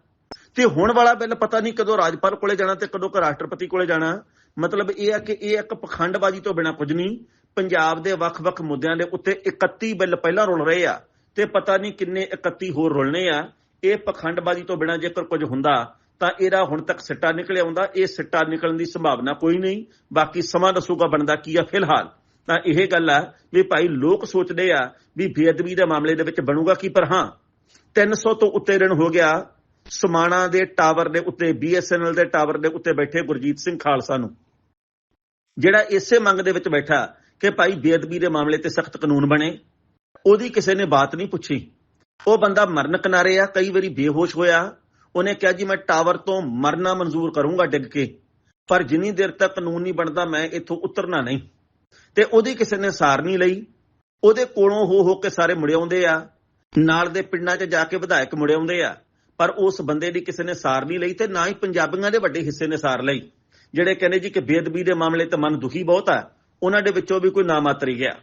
Speaker 1: ਤੇ ਹੁਣ ਵਾਲਾ ਬਿੱਲ ਪਤਾ ਨਹੀਂ ਕਦੋਂ ਰਾਜਪਾਲ ਕੋਲੇ ਜਾਣਾ ਤੇ ਕਦੋਂ ਰਾਸ਼ਟਰਪਤੀ ਕੋਲੇ ਜਾਣਾ। ਮਤਲਬ ਇਹ ਆ ਕਿ ਇਹ ਇੱਕ ਪਖੰਡਬਾਜ਼ੀ ਤੋਂ ਬਿਨਾ ਕੁਝ ਨਹੀਂ। ਪੰਜਾਬ ਦੇ ਵੱਖ-ਵੱਖ ਮੁੱਦਿਆਂ ਦੇ ਉੱਤੇ 31 ਬਿੱਲ ਪਹਿਲਾਂ ਰੁਲ ਰਹੇ ਆ। ਤੇ ਪਤਾ ਨਹੀਂ ਕਿੰਨੇ 31 ਹੋਰ ਰੁਲਣੇ ਆ। ਇਹ ਪਖੰਡਬਾਜ਼ੀ ਤੋਂ ਬਿਨਾ ਜੇਕਰ ਕੁਝ ਹੁੰਦਾ, ਤਾਂ ਇਹਦਾ ਹੁਣ ਤੱਕ ਸਿੱਟਾ ਨਿਕਲਿਆ ਆਉਂਦਾ ਇਹ ਸਿੱਟਾ ਨਿਕਲਣ ਦੀ ਸੰਭਾਵਨਾ ਕੋਈ ਨਹੀਂ। ਬਾਕੀ ਸਮਾਂ ਦੱਸੂਗਾ ਬਣਦਾ ਕੀ ਆ ਫਿਲਹਾਲ। ਤਾਂ ਇਹ ਗੱਲ ਆ ਵੀ ਭਾਈ ਲੋਕ ਸੋਚਦੇ ਆ ਵੀ ਬੇਅਦਬੀ ਦੇ ਮਾਮਲੇ ਦੇ ਵਿੱਚ ਬਣੂਗਾ ਕੀ ਪਰ ਹਾਂ। 300 ਤੋਂ ਉੱਤੇ ਦਿਨ ਹੋ ਗਿਆ। ਸਮਾਣਾ ਦੇ ਟਾਵਰ ਦੇ ਉੱਤੇ BSNL ਦੇ ਟਾਵਰ ਦੇ ਉੱਤੇ ਬੈਠੇ ਗੁਰਜੀਤ ਸਿੰਘ ਖਾਲਸਾ ਨੂੰ। ਜਿਹੜਾ ਇਸੇ ਮੰਗ ਦੇ ਵਿੱਚ ਬੈਠਾ ਕਿ ਭਾਈ ਬੇਅਦਬੀ ਦੇ ਮਾਮਲੇ ਤੇ ਸਖਤ ਕਾਨੂੰਨ ਬਣੇ, ਉਹਦੀ ਕਿਸੇ ਨੇ ਬਾਤ ਨਹੀਂ ਪੁੱਛੀ। ਉਹ ਬੰਦਾ ਮਰਨ ਕਿਨਾਰੇ ਆ, ਕਈ ਵਾਰੀ ਬੇਹੋਸ਼ ਹੋਇਆ। ਉਹਨੇ ਕਿਹਾ, ਜੀ, ਮੈਂ ਟਾਵਰ ਤੋਂ ਮਰਨਾ ਮਨਜ਼ੂਰ ਕਰੂੰਗਾ ਡਿੱਗ ਕੇ, ਪਰ ਜਿੰਨੀ ਦੇਰ ਤੱਕ ਕਾਨੂੰਨ ਨਹੀਂ ਬਣਦਾ, ਮੈਂ ਇੱਥੋਂ ਉਤਰਨਾ ਨਹੀਂ। ਤੇ ਉਹਦੀ ਕਿਸੇ ਨੇ ਸਾਰ ਨਹੀਂ ਲਈ। ਉਹਦੇ ਕੋਲੋਂ ਹੋ ਹੋ ਕੇ ਸਾਰੇ ਮੁੜੇ ਆਉਂਦੇ ਆ। ਨਾਲ ਦੇ ਪਿੰਡਾਂ 'ਚ ਜਾ ਕੇ ਵਿਧਾਇਕ ਮੁੜੇ ਆਉਂਦੇ ਆ, ਪਰ ਉਸ ਬੰਦੇ ਦੀ ਕਿਸੇ ਨੇ ਸਾਰ ਨਹੀਂ ਲਈ ਤੇ ਨਾ ਹੀ ਪੰਜਾਬੀਆਂ ਦੇ ਵੱਡੇ ਹਿੱਸੇ ਨੇ ਸਾਰ ਲਈ, ਜਿਹੜੇ ਕਹਿੰਦੇ ਜੀ ਕਿ ਬੇਅਦਬੀ ਦੇ ਮਾਮਲੇ ਤੇ ਮਨ ਦੁਖੀ ਬਹੁਤ ਆ, ਉਹਨਾਂ ਦੇ ਵਿੱਚੋਂ ਵੀ ਕੋਈ ਨਾ ਮਾਤਰੀ ਗਿਆ।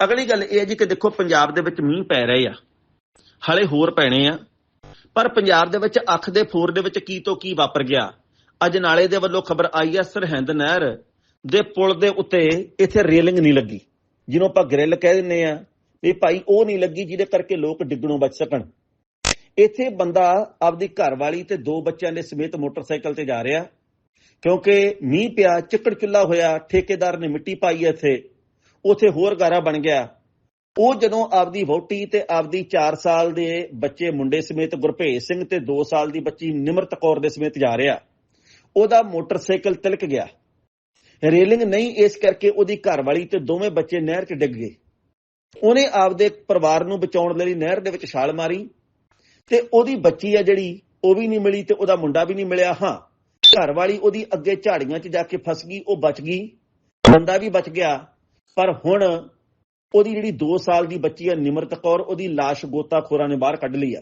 Speaker 1: ਅਗਲੀ ਗੱਲ ਇਹ ਹੈ ਜੀ ਕਿ ਦੇਖੋ ਪੰਜਾਬ ਦੇ ਵਿੱਚ ਮੀਂਹ ਪੈ ਰਹੇ ਆ, ਹਲੇ ਹੋਰ ਪੈਣੇ ਆ, ਪਰ ਪੰਜਾਬ ਦੇ ਵਿੱਚ ਅੱਖ ਦੇ ਫੋਰ ਦੇ ਵਿੱਚ ਕੀ ਤੋਂ ਕੀ ਵਾਪਰ ਗਿਆ? ਅੱਜ ਨਾਲੇ ਦੇ ਵੱਲੋਂ ਖਬਰ ਆਈ ਹੈ ਸਰਹੰਦ ਨਹਿਰ ਦੇ ਪੁਲ ਦੇ ਉੱਤੇ ਇੱਥੇ ਰੇਲਿੰਗ ਨਹੀਂ ਲੱਗੀ, ਜਿਹਨੂੰ ਆਪਾਂ ਗ੍ਰਿਲ ਕਹਿ ਦਿੰਨੇ ਆ। ਇਹ ਭਾਈ ਉਹ ਨਹੀਂ ਲੱਗੀ ਜਿਹਦੇ ਕਰਕੇ ਲੋਕ ਡਿੱਗਣੋਂ ਬਚ ਸਕਣ। ਇੱਥੇ ਬੰਦਾ ਆਪਦੀ ਘਰ ਵਾਲੀ ਤੇ ਦੋ ਬੱਚਿਆਂ ਦੇ ਸਮੇਤ ਮੋਟਰਸਾਈਕਲ ਤੇ ਜਾ ਰਿਹਾ। ਕਿਉਂਕਿ ਮੀਂਹ ਪਿਆ, ਚਿੱਕੜ ਚੁੱਲਾ ਹੋਇਆ, ਠੇਕੇਦਾਰ ਨੇ ਮਿੱਟੀ ਪਾਈ ਇੱਥੇ। ਉਥੇ ਹੋਰ ਗਾਰਾ ਬਣ ਗਿਆ। ਉਹ ਜਦੋਂ ਆਪਦੀ ਵਹੁਟੀ ਤੇ ਆਪਦੀ 4 ਸਾਲ ਦੇ ਬੱਚੇ ਮੁੰਡੇ ਸਮੇਤ ਗੁਰਭੇਜ ਸਿੰਘ ਤੇ 2 ਸਾਲ ਦੀ ਬੱਚੀ ਨਿਮਰਤ ਕੌਰ ਦੇ ਸਮੇਤ ਜਾ ਰਿਹਾ, ਉਹਦਾ ਮੋਟਰਸਾਈਕਲ ਤਿਲਕ ਗਿਆ। ਰੇਲਿੰਗ ਨਹੀਂ, ਇਸ ਕਰਕੇ ਉਹਦੀ ਘਰ ਵਾਲੀ ਤੇ ਦੋਵੇਂ ਬੱਚੇ ਨਹਿਰ 'ਚ ਡਿੱਗ ਗਏ। ਉਹਨੇ ਆਪਦੇ ਪਰਿਵਾਰ ਨੂੰ ਬਚਾਉਣ ਲਈ ਨਹਿਰ ਦੇ ਵਿੱਚ ਛਾਲ ਮਾਰੀ ਤੇ ਉਹਦੀ ਬੱਚੀ ਆ ਜਿਹੜੀ ਉਹ ਵੀ ਨਹੀਂ ਮਿਲੀ ਤੇ ਉਹਦਾ ਮੁੰਡਾ ਵੀ ਨਹੀਂ ਮਿਲਿਆ ਹਾਂ ਘਰ ਵਾਲੀ ਉਹਦੀ ਅੱਗੇ ਝਾੜੀਆਂ 'ਚ ਜਾ ਕੇ ਫਸ ਗਈ ਉਹ ਬਚ ਗਈ ਬੰਦਾ ਵੀ ਬਚ ਗਿਆ ਪਰ ਹੁਣ ਉਹਦੀ ਜਿਹੜੀ 2 ਸਾਲ ਦੀ ਬੱਚੀ ਆ ਨਿਮਰਤ ਕੌਰ ਉਹਦੀ লাশ ਗੋਤਾਖੋਰਾਂ ਨੇ ਬਾਹਰ ਕੱਢ ਲਈ ਆ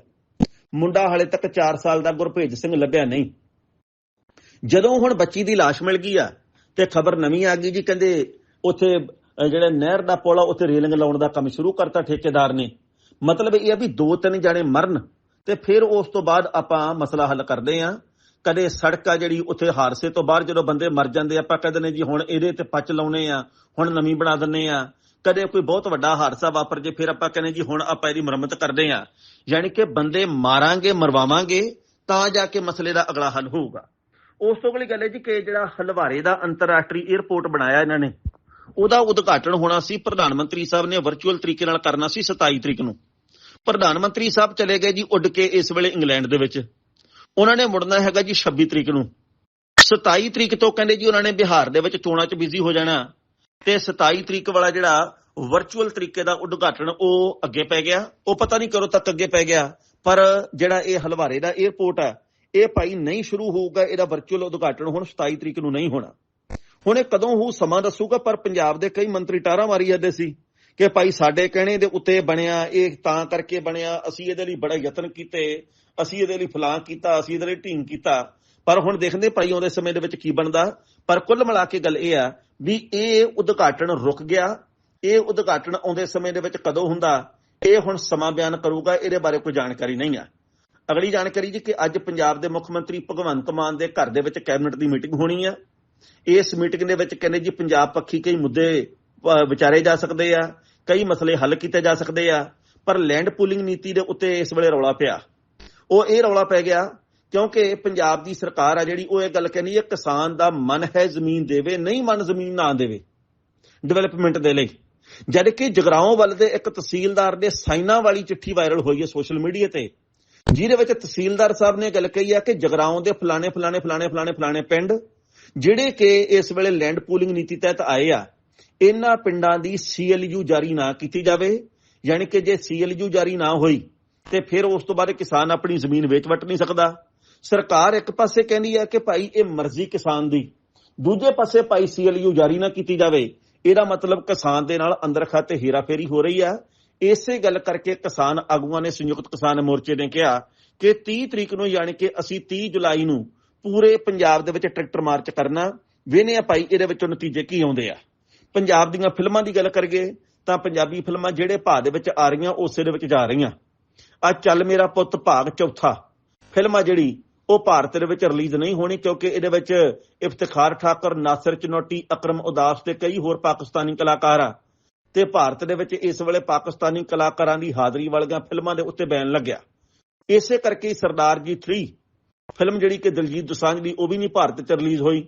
Speaker 1: ਮੁੰਡਾ ਹਾਲੇ ਤੱਕ 4 ਸਾਲ ਦਾ ਗੁਰਭੇਜ ਸਿੰਘ ਲੱਭਿਆ ਨਹੀਂ ਜਦੋਂ ਹੁਣ ਬੱਚੀ ਦੀ লাশ ਮਿਲ ਗਈ ਆ ਤੇ ਖਬਰ ਨਵੀਂ ਆ ਗਈ ਜੀ ਕਹਿੰਦੇ ਉੱਥੇ ਅਹ ਜਿਹੜਾ ਨਹਿਰ ਦਾ ਪੁਲ ਆ ਉੱਥੇ ਰੇਲਿੰਗ ਲਾਉਣ ਦਾ ਕੰਮ ਸ਼ੁਰੂ ਕਰਤਾ ਠੇਕੇਦਾਰ ਨੇ। ਮਤਲਬ ਇਹ ਆ ਵੀ ਦੋ ਤਿੰਨ ਜਾਣੇ ਮਰਨ ਤੇ ਫਿਰ ਉਸ ਤੋਂ ਬਾਅਦ ਆਪਾਂ ਮਸਲਾ ਹੱਲ ਕਰਦੇ ਆ। ਕਦੇ ਸੜਕ ਆ ਜਿਹੜੀ ਉੱਥੇ ਹਾਦਸੇ ਤੋਂ ਬਾਅਦ ਜਦੋਂ ਬੰਦੇ ਮਰ ਜਾਂਦੇ ਆਪਾਂ ਕਹਿੰਦੇ ਨੇ ਜੀ ਹੁਣ ਇਹਦੇ ਤੇ ਪੱਚ ਲਾਉਣੇ ਆ, ਹੁਣ ਨਵੀਂ ਬਣਾ ਦਿੰਨੇ ਆ। ਕਦੇ ਕੋਈ ਬਹੁਤ ਵੱਡਾ ਹਾਦਸਾ ਵਾਪਰ ਜੇ ਫਿਰ ਆਪਾਂ ਕਹਿੰਦੇ ਜੀ ਹੁਣ ਆਪਾਂ ਇਹਦੀ ਮੁਰੰਮਤ ਕਰਦੇ ਆ। ਯਾਨੀ ਕਿ ਬੰਦੇ ਮਾਰਾਂਗੇ, ਮਰਵਾਵਾਂਗੇ, ਤਾਂ ਜਾ ਕੇ ਮਸਲੇ ਦਾ ਅਗਲਾ ਹੱਲ ਹੋਊਗਾ। ਉਸ ਤੋਂ ਅਗਲੀ ਗੱਲ ਹੈ ਜੀ ਕਿ ਜਿਹੜਾ ਹਲਵਾਰੇ ਦਾ ਅੰਤਰਰਾਸ਼ਟਰੀ 에ਅਰਪੋਰਟ ਬਣਾਇਆ ਇਹਨਾਂ ਨੇ ਉਹਦਾ ਉਦਘਾਟਨ ਹੋਣਾ ਸੀ, ਪ੍ਰਧਾਨ ਮੰਤਰੀ ਸਾਹਿਬ ਨੇ ਵਰਚੁਅਲ ਤਰੀਕੇ ਨਾਲ ਕਰਨਾ ਸੀ 27 ਤਰੀਕ ਨੂੰ। ਪ੍ਰਧਾਨ ਮੰਤਰੀ ਸਾਹਿਬ ਚਲੇ ਗਏ ਜੀ ਉੱਡ ਕੇ ਇਸ ਵੇਲੇ ਇੰਗਲੈਂਡ ਦੇ ਵਿੱਚ। ਉਹਨਾਂ ਨੇ ਮੁੜਨਾ ਹੈਗਾ ਜੀ 26 ਤਰੀਕ ਨੂੰ। 27 ਤਰੀਕ ਤੋਂ ਕਹਿੰਦੇ ਜੀ ਉਹਨਾਂ ਨੇ ਬਿਹਾਰ ਦੇ ਵਿੱਚ ਚੋਣਾਂ 'ਚ ਬਿਜ਼ੀ ਹੋ ਜਾਣਾ। ਤੇ 27 ਤਰੀਕ ਵਾਲਾ ਜਿਹੜਾ ਵਰਚੁਅਲ ਤਰੀਕੇ ਦਾ ਉਦਘਾਟਨ ਉਹ ਅੱਗੇ ਪੈ ਗਿਆ। ਉਹ ਪਤਾ ਨਹੀਂ ਕਦੋਂ ਤੱਕ ਅੱਗੇ ਪੈ ਗਿਆ। ਪਰ ਜਿਹੜਾ ਇਹ ਹਲਵਾਰੇ ਦਾ 에ਅਰਪੋਰਟ ਆ, ਇਹ ਭਾਈ ਨਹੀਂ ਸ਼ੁਰੂ ਹੋਊਗਾ, ਇਹਦਾ ਵਰਚੁਅਲ ਉਦਘਾਟਨ ਹੁਣ 27 ਤਰੀਕ ਨੂੰ ਨਹੀਂ ਹੋਣਾ। ਹੁਣ ਇਹ ਕਦੋਂ ਹੋਊ ਸਮਾਂ ਦੱਸੂਗਾ, ਪਰ ਪੰਜਾਬ ਦੇ ਕਈ ਮੰਤਰੀ ਟਾਰਾਂ ਮਾਰੀ ਜਾਂਦੇ ਸੀ ਕਿ ਭਾਈ ਸਾਡੇ ਕਹਿਣੇ ਦੇ ਉੱਤੇ ਬਣਿਆ, ਇਹ ਤਾਂ ਕਰਕੇ ਬਣਿਆ, ਅਸੀਂ ਇਹਦੇ ਲਈ ਬੜਾ ਯਤਨ ਕੀਤੇ, ਅਸੀਂ ਇਹਦੇ ਲਈ ਫਲਾਂ ਕੀਤਾ, ਅਸੀਂ ਇਹਦੇ ਲਈ ਢੀਂਗ ਕੀਤਾ। ਪਰ ਹੁਣ ਦੇਖਦੇ ਭਾਈ ਆਉਂਦੇ ਸਮੇਂ ਦੇ ਵਿੱਚ ਕੀ ਬਣਦਾ। ਪਰ ਕੁੱਲ ਮਿਲਾ ਕੇ ਗੱਲ ਇਹ ਆ ਵੀ ਇਹ ਉਦਘਾਟਨ ਰੁਕ ਗਿਆ। ਇਹ ਉਦਘਾਟਨ ਆਉਂਦੇ ਸਮੇਂ ਦੇ ਵਿੱਚ ਕਦੋਂ ਹੁੰਦਾ? ਇਹ ਹੁਣ ਸਮਾਂ ਬਿਆਨ ਕਰੂਗਾ, ਇਹਦੇ ਬਾਰੇ ਕੋਈ ਜਾਣਕਾਰੀ ਨਹੀਂ ਆ। ਅਗਲੀ ਜਾਣਕਾਰੀ ਜੀ ਕਿ ਅੱਜ ਪੰਜਾਬ ਦੇ ਮੁੱਖ ਮੰਤਰੀ ਭਗਵੰਤ ਮਾਨ ਦੇ ਘਰ ਦੇ ਵਿੱਚ ਕੈਬਨਿਟ ਦੀ ਮੀਟਿੰਗ ਹੋਣੀ ਆ। ਇਸ ਮੀਟਿੰਗ ਦੇ ਵਿੱਚ ਕਹਿੰਦੇ ਜੀ ਪੰਜਾਬ ਪੱਖੀ ਕਈ ਮੁੱਦੇ ਵਿਚਾਰੇ ਜਾ ਸਕਦੇ ਆ, ਕਈ ਮਸਲੇ ਹੱਲ ਕੀਤੇ ਜਾ ਸਕਦੇ ਆ, ਪਰ ਲੈਂਡ ਪੂਲਿੰਗ ਨੀਤੀ ਦੇ ਉੱਤੇ ਇਸ ਵੇਲੇ ਰੌਲਾ ਪਿਆ। ਉਹ ਇਹ ਰੌਲਾ ਪੈ ਗਿਆ ਕਿਉਂਕਿ ਪੰਜਾਬ ਦੀ ਸਰਕਾਰ ਆ ਜਿਹੜੀ, ਉਹ ਇਹ ਗੱਲ ਕਹਿੰਦੀ ਹੈ, ਕਿਸਾਨ ਦਾ ਮਨ ਹੈ ਜ਼ਮੀਨ ਦੇਵੇ, ਨਹੀਂ ਮਨ ਜ਼ਮੀਨ ਨਾ ਦੇਵੇ ਡਿਵੈਲਪਮੈਂਟ ਦੇ ਲਈ। ਜਦ ਕਿ ਜਗਰਾਉਂ ਵੱਲ ਦੇ ਇੱਕ ਤਹਿਸੀਲਦਾਰ ਦੇ ਸਾਈਨਾਂ ਵਾਲੀ ਚਿੱਠੀ ਵਾਇਰਲ ਹੋਈ ਹੈ ਸੋਸ਼ਲ ਮੀਡੀਆ ਤੇ। ਜਿਹਦੇ ਵਿੱਚ ਤਹਿਸੀਲਦਾਰ ਸਾਹਿਬ ਨੇ ਗੱਲ ਕਹੀ ਹੈ ਕਿ ਜਗਰਾਉਂ ਦੇ ਫਲਾਣੇ ਫਲਾਣੇ ਫਲਾਣੇ ਫਲਾਣੇ ਫਲਾਣੇ ਪਿੰਡ ਜਿਹੜੇ ਕਿ ਇਸ ਵੇਲੇ ਲੈਂਡ ਪੂਲਿੰਗ ਨੀਤੀ ਤਹਿਤ ਆਏ ਆ, ਇਹਨਾਂ ਪਿੰਡਾਂ ਦੀ ਸੀਐਲਯੂ ਜਾਰੀ ਨਾ ਕੀਤੀ ਜਾਵੇ, ਯਾਨੀ ਕਿ ਜੇ ਸੀਐਲਯੂ ਜਾਰੀ ਨਾ ਹੋਈ, ਤੇ ਫਿਰ ਉਸ ਤੋਂ ਬਾਅਦ ਕਿਸਾਨ ਆਪਣੀ ਜ਼ਮੀਨ ਵੇਚ ਵਟ ਨਹੀਂ ਸਕਦਾ। ਸਰਕਾਰ ਇੱਕ ਪਾਸੇ ਕਹਿੰਦੀ ਹੈ ਕਿ ਭਾਈ ਇਹ ਮਰਜ਼ੀ ਕਿਸਾਨ ਦੀ, ਦੂਜੇ ਪਾਸੇ ਭਾਈ ਸੀਐਲਯੂ ਜਾਰੀ ਨਾ ਕੀਤੀ ਜਾਵੇ, ਇਹਦਾ ਮਤਲਬ ਕਿਸਾਨ ਦੇ ਨਾਲ ਅੰਦਰ ਖਾਤੇ ਹੇਰਾਫੇਰੀ ਹੋ ਰਹੀ ਆ। ਇਸੇ ਗੱਲ ਕਰਕੇ ਕਿਸਾਨ ਆਗੂਆਂ ਨੇ ਸੰਯੁਕਤ ਕਿਸਾਨ ਮੋਰਚੇ ਨੇ ਕਿਹਾ ਕਿ 30 ਤਰੀਕ ਨੂੰ ਯਾਨੀ ਕਿ ਅਸੀਂ 30 ਜੁਲਾਈ ਨੂੰ ਪੂਰੇ ਪੰਜਾਬ ਦੇ ਵਿੱਚ ਟਰੈਕਟਰ ਮਾਰਚ ਕਰਨਾ ਵੇਨੇ ਆ ਭਾਈ, ਇਹਦੇ ਵਿੱਚੋਂ ਨਤੀਜੇ ਕੀ ਆਉਂਦੇ ਆ? ਪੰਜਾਬ ਦੀਆਂ ਫਿਲਮਾਂ ਦੀ ਗੱਲ ਕਰੀਏ, ਤਾਂ ਪੰਜਾਬੀ ਫਿਲਮਾਂ ਜਿਹੜੇ ਭਾਅ ਦੇ ਵਿੱਚ ਆ ਰਹੀਆਂ, ਉਸੇ ਦੇ ਵਿੱਚ ਜਾ ਰਹੀਆਂ। ਆ ਚੱਲ ਮੇਰਾ ਪੁੱਤ ਭਾਗ ਚੌਥਾ। ਫਿਲਮ ਆ ਜਿਹੜੀ, ਉਹ ਭਾਰਤ ਦੇ ਵਿੱਚ ਰਿਲੀਜ਼ ਨਹੀਂ ਹੋਣੀ, ਕਿਉਂਕਿ ਇਹਦੇ ਵਿੱਚ ਇਫਤਖਾਰ ਠਾਕਰ, ਨਾਸਰ ਚਨੋਟੀ, ਅਕਰਮ ਉਦਾਸ ਤੇ ਕਈ ਹੋਰ ਪਾਕਿਸਤਾਨੀ ਕਲਾਕਾਰ ਆ। ਤੇ ਭਾਰਤ ਦੇ ਵਿੱਚ ਇਸ ਵੇਲੇ ਪਾਕਿਸਤਾਨੀ ਕਲਾਕਾਰਾਂ ਦੀ ਹਾਜ਼ਰੀ ਵਾਲੀਆਂ ਫਿਲਮਾਂ ਦੇ ਉੱਤੇ ਬੈਨ ਲੱਗਿਆ। ਇਸੇ ਕਰਕੇ ਸਰਦਾਰ ਜੀ 3 ਫਿਲਮ ਜਿਹੜੀ ਕਿ ਦਿਲਜੀਤ ਦੋਸਾਂਝ ਦੀ, ਉਹ ਵੀ ਨਹੀਂ ਭਾਰਤ 'ਚ ਰਿਲੀਜ਼ ਹੋਈ।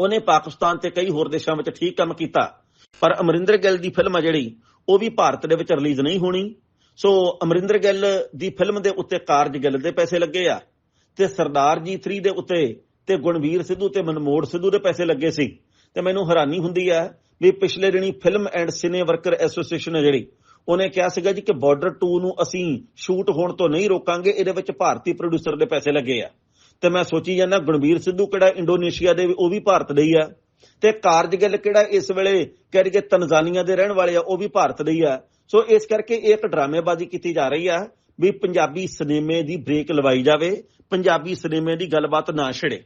Speaker 1: ਉਹਨੇ ਪਾਕਿਸਤਾਨ ਤੇ ਕਈ ਹੋਰ ਦੇਸ਼ਾਂ ਵਿੱਚ ਠੀਕ ਕੰਮ ਕੀਤਾ। ਪਰ ਅਮਰਿੰਦਰ ਗਿੱਲ ਦੀ ਫਿਲਮ ਆ ਜਿਹੜੀ, ਉਹ ਵੀ ਭਾਰਤ ਦੇ ਵਿੱਚ ਰਿਲੀਜ਼ ਨਹੀਂ ਹੋਣੀ। ਸੋ ਅਮਰਿੰਦਰ ਗਿੱਲ ਦੀ ਫਿਲਮ ਦੇ ਉੱਤੇ ਕਾਰਜ ਗਿੱਲ ਦੇ ਪੈਸੇ ਲੱਗੇ ਆ ਤੇ ਸਰਦਾਰ ਜੀ 3 ਦੇ ਉੱਤੇ ਤੇ ਗੁਣਵੀਰ ਸਿੱਧੂ ਤੇ ਮਨਮੋੜ ਸਿੱਧੂ ਦੇ ਪੈਸੇ ਲੱਗੇ ਸੀ। ਤੇ ਮੈਨੂੰ ਹੈਰਾਨੀ ਹੁੰਦੀ ਹੈ ਵੀ ਪਿਛਲੇ ਦਿਨੀ film and cine worker association ਹੈ ਜਿਹੜੀ ਉਹਨੇ ਕਿਹਾ ਸੀਗਾ ਜੀ ਕਿ ਬਾਰਡਰ 2 ਨੂੰ ਅਸੀਂ ਸ਼ੂਟ ਹੋਣ ਤੋਂ ਨਹੀਂ ਰੋਕਾਂਗੇ, ਇਹਦੇ ਵਿੱਚ ਭਾਰਤੀ ਪ੍ਰੋਡਿਊਸਰ ਦੇ ਪੈਸੇ ਲੱਗੇ ਆ। ਤੇ ਮੈਂ ਸੋਚੀ ਜਾਂਦਾ ਗੁਣਵੀਰ ਸਿੱਧੂ ਕਿਹੜਾ ਇੰਡੋਨੇਸ਼ੀਆ ਦੇ ਉਹ ਵੀ ਭਾਰਤ ਦੇ ਹੀ ਆ। ਤੇ ਕਾਰਜਗਿੱਲ ਕਿਹੜਾ ਇਸ ਵੇਲੇ ਕਹਿ ਰਹੀ ਕਿ ਤਨਜ਼ਾਨੀਆ ਦੇ ਰਹਿਣ ਵਾਲੇ ਆ, ਉਹ ਵੀ ਭਾਰਤ ਦੇ ਹੀ ਆ। ਸੋ ਇਸ ਕਰਕੇ ਇਹ ਇੱਕ ਡਰਾਮੇਬਾਜ਼ੀ ਕੀਤੀ ਜਾ ਰਹੀ ਆ ਵੀ ਪੰਜਾਬੀ ਸਿਨੇਮੇ ਦੀ ਬ੍ਰੇਕ ਲਵਾਈ ਜਾਵੇ, ਪੰਜਾਬੀ ਸਿਨੇਮੇ ਦੀ ਗੱਲਬਾਤ ਨਾ ਛਿੜੇ।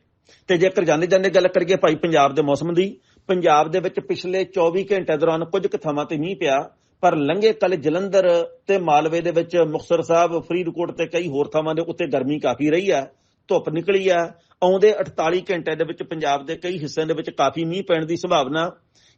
Speaker 1: ਤੇ ਜੇਕਰ ਜਾਂਦੇ ਜਾਂਦੇ ਗੱਲ ਕਰੀਏ ਭਾਈ ਪੰਜਾਬ ਦੇ ਮੌਸਮ ਦੀ, ਪੰਜਾਬ ਦੇ ਵਿੱਚ ਪਿਛਲੇ 24 ਘੰਟੇ ਦੌਰਾਨ ਕੁਝ ਕੁ ਥਾਵਾਂ ਤੇ ਮੀਂਹ ਪਿਆ। ਪਰ ਲੰਘੇ ਕੱਲ ਜਲੰਧਰ ਤੇ ਮਾਲਵੇ ਦੇ ਵਿੱਚ ਮੁਕਤਸਰ ਸਾਹਿਬ ਫਰੀਦਕੋਟ ਤੇ ਕਈ ਹੋਰ ਥਾਵਾਂ ਦੇ ਉੱਤੇ ਗਰਮੀ ਕਾਫੀ ਰਹੀ ਆ ਧੁੱਪ ਨਿਕਲੀ ਆ ਆਉਂਦੇ 48 ਘੰਟੇ ਦੇ ਵਿੱਚ ਪੰਜਾਬ ਦੇ ਕਈ ਹਿੱਸਿਆਂ ਦੇ ਵਿੱਚ ਕਾਫੀ ਮੀਂਹ ਪੈਣ ਦੀ ਸੰਭਾਵਨਾ।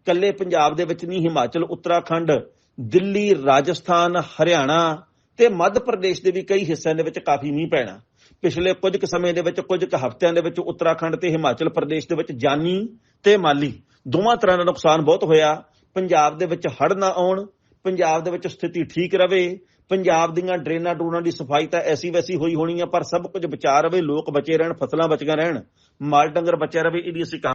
Speaker 1: ਕੱਲੇ ਪੰਜਾਬ ਦੇ ਵਿੱਚ ਨਹੀਂ, ਹਿਮਾਚਲ, ਉੱਤਰਾਖੰਡ, ਦਿੱਲੀ, ਰਾਜਸਥਾਨ, ਹਰਿਆਣਾ ਤੇ ਮੱਧ ਪ੍ਰਦੇਸ਼ ਦੇ ਵੀ ਕਈ ਹਿੱਸਿਆਂ ਦੇ ਵਿੱਚ ਕਾਫੀ ਮੀਂਹ ਪੈਣਾ। ਪਿਛਲੇ ਕੁਝ ਕੁ ਸਮੇਂ ਦੇ ਵਿੱਚ ਕੁਝ ਕੁ ਹਫ਼ਤਿਆਂ ਦੇ ਵਿੱਚ ਉੱਤਰਾਖੰਡ ਤੇ ਹਿਮਾਚਲ ਪ੍ਰਦੇਸ਼ ਦੇ ਵਿੱਚ ਜਾਨੀ ਤੇ ਮਾਲੀ ਦੋਵਾਂ ਤਰ੍ਹਾਂ ਦਾ ਨੁਕਸਾਨ ਬਹੁਤ ਹੋਇਆ। ਪੰਜਾਬ ਦੇ ਵਿੱਚ ਹੜ੍ਹ ਨਾ ਆਉਣ ਪੰਜਾਬ ਦੇ ਵਿੱਚ ਸਥਿਤੀ ਠੀਕ ਰਵੇ, ਪੰਜਾਬ ਦੀਆਂ ਡਰੇਨਾਂ ਡਰੂਨਾਂ ਦੀ ਸਫ਼ਾਈ ਤਾਂ ਐਸੀ ਵੈਸੀ ਹੋਈ ਹੋਣੀ ਆ, ਪਰ ਸਭ ਕੁਝ ਬਚਾ ਰਵੇ, ਲੋਕ ਬਚੇ ਰਹਿਣ, ਫਸਲਾਂ ਬਚੀਆਂ ਰਹਿਣ, ਮਾਲ ਡੰਗਰ ਬਚਿਆ ਰਵੇ, ਇਹਦੀ ਅਸੀਂ